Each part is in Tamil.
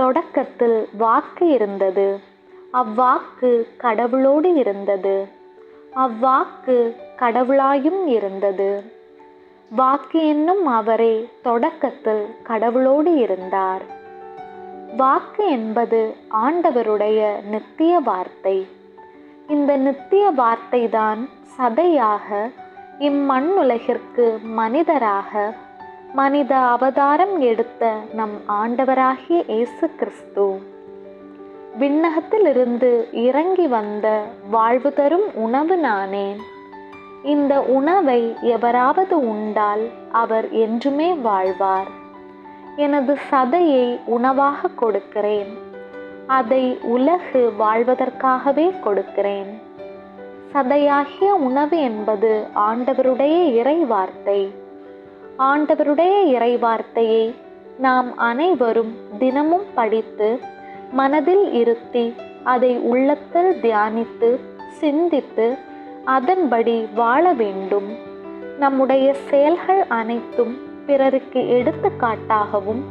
தொடக்கத்தில் வாக்கு இருந்தது. அவ்வாக்கு கடவுளோடு இருந்தது. அவ்வாக்கு கடவுளாயும் இருந்தது. வாக்கு என்னும் அவரே தொடக்கத்தில் கடவுளோடு இருந்தார். வாக்கு என்பது ஆண்டவருடைய நித்திய வார்த்தை. இந்த நித்திய வார்த்தைதான் சதையாக இம்மண்ணுலகிற்கு மனிதராக மனித அவதாரம் எடுத்த நம் ஆண்டவராகிய இயேசு கிறிஸ்து. விண்ணகத்திலிருந்து இறங்கி வந்த வாழ்வு தரும் உணவு நானே. இந்த உணவை எவராவது உண்டால் அவர் என்றுமே வாழ்வார். எனது சதையை உணவாக கொடுக்கிறேன். அதை உலகு வாழ்வதற்காகவே கொடுக்கிறேன். சதையாகிய உணவு என்பது ஆண்டவருடைய இறை வார்த்தை ஆண்டவருடைய இறைவார்த்தையை நாம் அனைவரும் தினமும் படித்து மனதில் இருத்தி அதை உள்ளத்தில் தியானித்து சிந்தித்து அதன்படி வாழ வேண்டும். நம்முடைய செயல்கள் அனைத்தும் பிறருக்கு எடுத்துக்காட்டாகவும்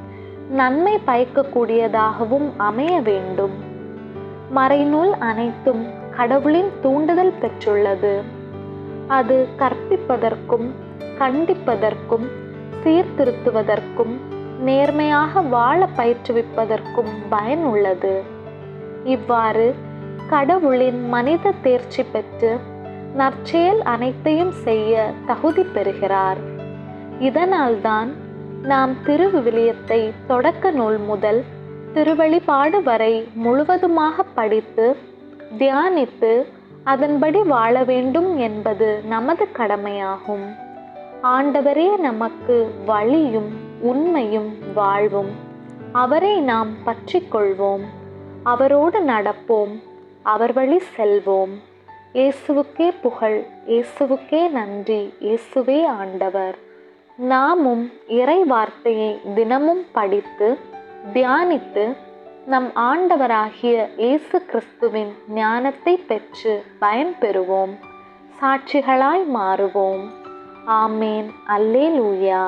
நன்மை பயக்கக்கூடியதாகவும் அமைய வேண்டும். மறைநூல் அனைத்தும் கடவுளின் தூண்டுதல் பெற்றுள்ளது. அது கற்பிப்பதற்கும் கண்டிப்பதற்கும் சீர்திருத்துவதற்கும் நேர்மையாக வாழ பயிற்றுவிப்பதற்கும் பயனுள்ளது. இவ்வாறு கடவுளின் மனித தேர்ச்சி பெற்று நற்செயல் அனைத்தையும் செய்ய தகுதி பெறுகிறார். இதனால்தான் நாம் திருவிவிலியத்தை தொடக்க நூல் முதல் திருவழிபாடு வரை முழுவதுமாக படித்து தியானித்து அதன்படி வாழ வேண்டும் என்பது நமது கடமையாகும். ஆண்டவரே நமக்கு வழியும் உண்மையும் வாழ்வும். அவரை நாம் பற்றி கொள்வோம் அவரோடு நடப்போம். அவர் வழி செல்வோம். இயேசுவுக்கே புகழ் இயேசுவுக்கே நன்றி இயேசுவே ஆண்டவர். நாமும் இறை வார்த்தையை தினமும் படித்து தியானித்து நம் ஆண்டவராகிய இயேசு கிறிஸ்துவின் ஞானத்தை பெற்று பயன்பெறுவோம். சாட்சிகளாய் மாறுவோம். ఆమెన్. అల్లేలుయా